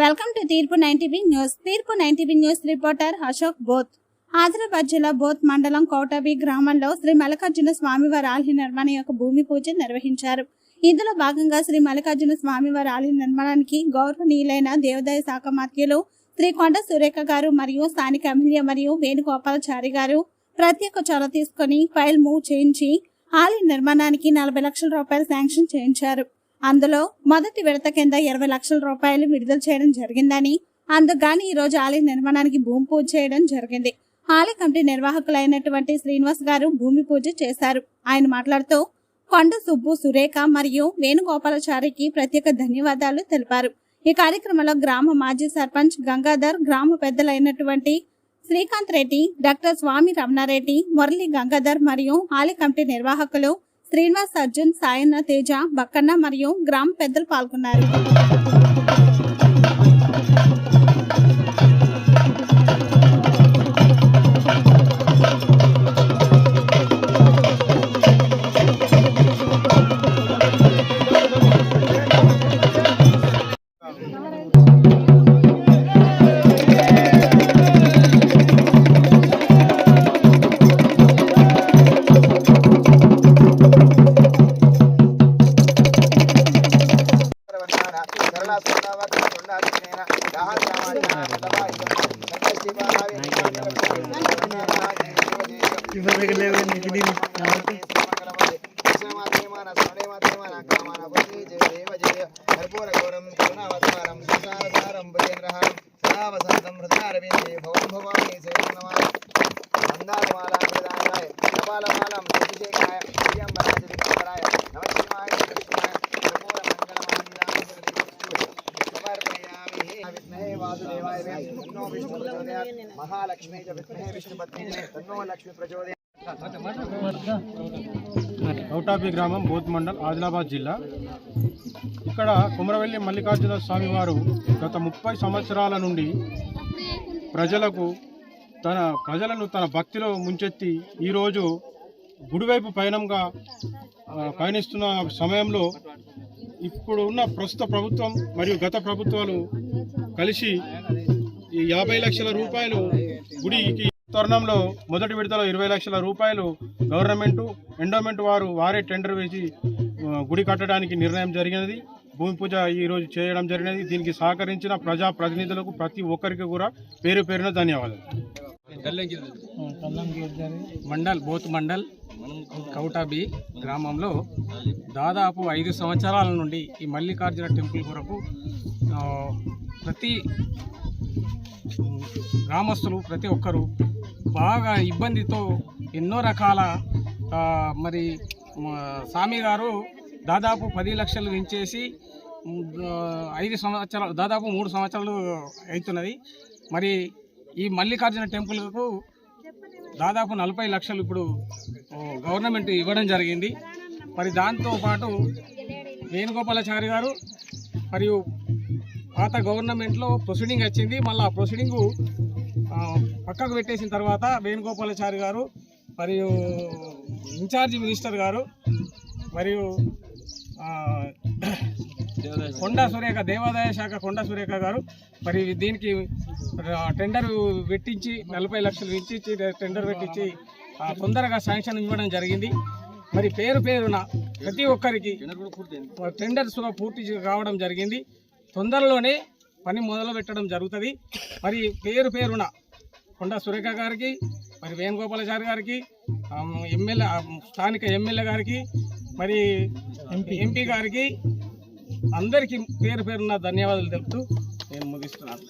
Welcome to తీర్పు nine TV news. తీర్పు nine TV news reporter Ashok Boath. Adilabad జిల్లా బోత్ మండలం కౌటబి గ్రామంలో శ్రీ మల్లికార్జున స్వామివారి ఆలయ నిర్మాణం యొక్క భూమి పూజ నిర్వహించారు. ఇందులో భాగంగా శ్రీ మల్లికార్జున స్వామివారి ఆలయ నిర్మాణానికి గౌరవనీయులైన దేవాదాయ శాఖ మాత్యులు శ్రీ కొండ సురేఖ గారు మరియు స్థానిక ఎమ్మెల్యే మరియు వేణుగోపాలచారి గారు ప్రత్యేక చొరవ తీసుకొని ఫైల్ మూవ్ చేయించి ఆలయ నిర్మాణానికి నలభై లక్షల రూపాయలు శాంక్షన్ చేయించారు. అందులో మొదటి విడత కింద ఇరవై లక్షల రూపాయలు విడుదల చేయడం జరిగిందని అందుకుగాని ఈ రోజు ఆలయ నిర్మాణానికి భూమి పూజ చేయడం జరిగింది. ఆలయ కమిటీ నిర్వాహకులైనటువంటి శ్రీనివాస్ గారు భూమి పూజ చేశారు. ఆయన మాట్లాడుతూ కొండ సుబ్బు సురేఖ మరియు వేణుగోపాలచారికి ప్రత్యేక ధన్యవాదాలు తెలిపారు. ఈ కార్యక్రమంలో గ్రామ మాజీ సర్పంచ్ గంగాధర్ గ్రామ పెద్దలైనటువంటి శ్రీకాంత్ రెడ్డి డాక్టర్ స్వామి రమణారెడ్డి మురళి గంగాధర్ మరియు ఆలయ కమిటీ నిర్వాహకులు శ్రీనివాస్ అర్జున్ సాయన్న తేజ బక్కన్న మరియు గ్రామ పెద్దలు పాల్గొన్నారు. किफर के लेवे निकली नहीं सेवा माता माता साडे माता माता का माना बनी जय देव जय हरपुर गोरम करुणा वतारम संसार धारम बजे रहा सदा वसंतम हृदयारविंद भव भवानी जय नमः वंदा माला प्रदानाय कपाल मालम जय जय మహాలక్ష్మి కౌటాపి గ్రామం బోత్ మండల్ ఆదిలాబాద్ జిల్లా. ఇక్కడ కుమరవెల్లి మల్లికార్జున స్వామి వారు గత ముప్పై సంవత్సరాల నుండి ప్రజలకు తన ప్రజలను తన భక్తిలో ముంచెత్తి ఈరోజు గుడివైపు పయనంగా పయనిస్తున్న సమయంలో ఇప్పుడు ఉన్న ప్రస్తుత ప్రభుత్వం మరియు గత ప్రభుత్వాలు కలిసి ఈ యాభై లక్షల రూపాయలు గుడికి తరుణంలో మొదటి విడతలో ఇరవై లక్షల రూపాయలు గవర్నమెంట్ ఎండోమెంట్ వారు వారే టెండర్ వేసి గుడి కట్టడానికి నిర్ణయం జరిగినది. భూమి పూజ ఈ రోజు చేయడం జరిగినది. దీనికి సహకరించిన ప్రజా ప్రతినిధులకు ప్రతి ఒక్కరికి కూడా పేరు పేరున ధన్యవాదాలు. మండల్ బోత్ మండల్ కౌటాబి గ్రామంలో దాదాపు ఐదు సంవత్సరాల నుండి ఈ మల్లికార్జున టెంపుల్ కొరకు ప్రతి గ్రామస్తులు ప్రతి ఒక్కరు బాగా ఇబ్బందితో ఎన్నో రకాల మరి స్వామి గారు దాదాపు పది లక్షలు పెంచేసి ఆ, ఐదు సంవత్సరాలు దాదాపు మూడు సంవత్సరాలు అవుతున్నది. మరి ఈ మల్లికార్జున టెంపుల్కు దాదాపు నలభై లక్షలు ఇప్పుడు గవర్నమెంట్ ఇవ్వడం జరిగింది. మరి దాంతో పాటు వేణుగోపాలాచారి గారు మరియు పాత గవర్నమెంట్లో ప్రొసీడింగ్ వచ్చింది. మళ్ళీ ఆ ప్రొసీడింగు పక్కకు పెట్టేసిన తర్వాత వేణుగోపాలాచారి గారు మరియు ఇన్ఛార్జి మినిస్టర్ గారు మరియు కొండా సురేఖ దేవాదాయ శాఖ కొండా సురేఖ గారు. మరి దీనికి టెండర్ పెట్టించి నలభై లక్షలు ఇచ్చి టెండర్ పెట్టించి తొందరగా శాంక్షన్ ఇవ్వడం జరిగింది. మరి పేరు పేరున ప్రతి ఒక్కరికి టెండర్స్ పూర్తి కావడం జరిగింది. తొందరలోనే పని మొదలు పెట్టడం జరుగుతుంది. మరి పేరు పేరున కొండా సురేఖ గారికి మరి వేణుగోపాలాచారి గారికి ఎమ్మెల్యే స్థానిక ఎమ్మెల్యే గారికి మరి ఎంపీ. ఎంపీ గారికి అందరికీ పేరు పేరున ధన్యవాదాలు తెలుపుతూ నేను ముగిస్తున్నాను.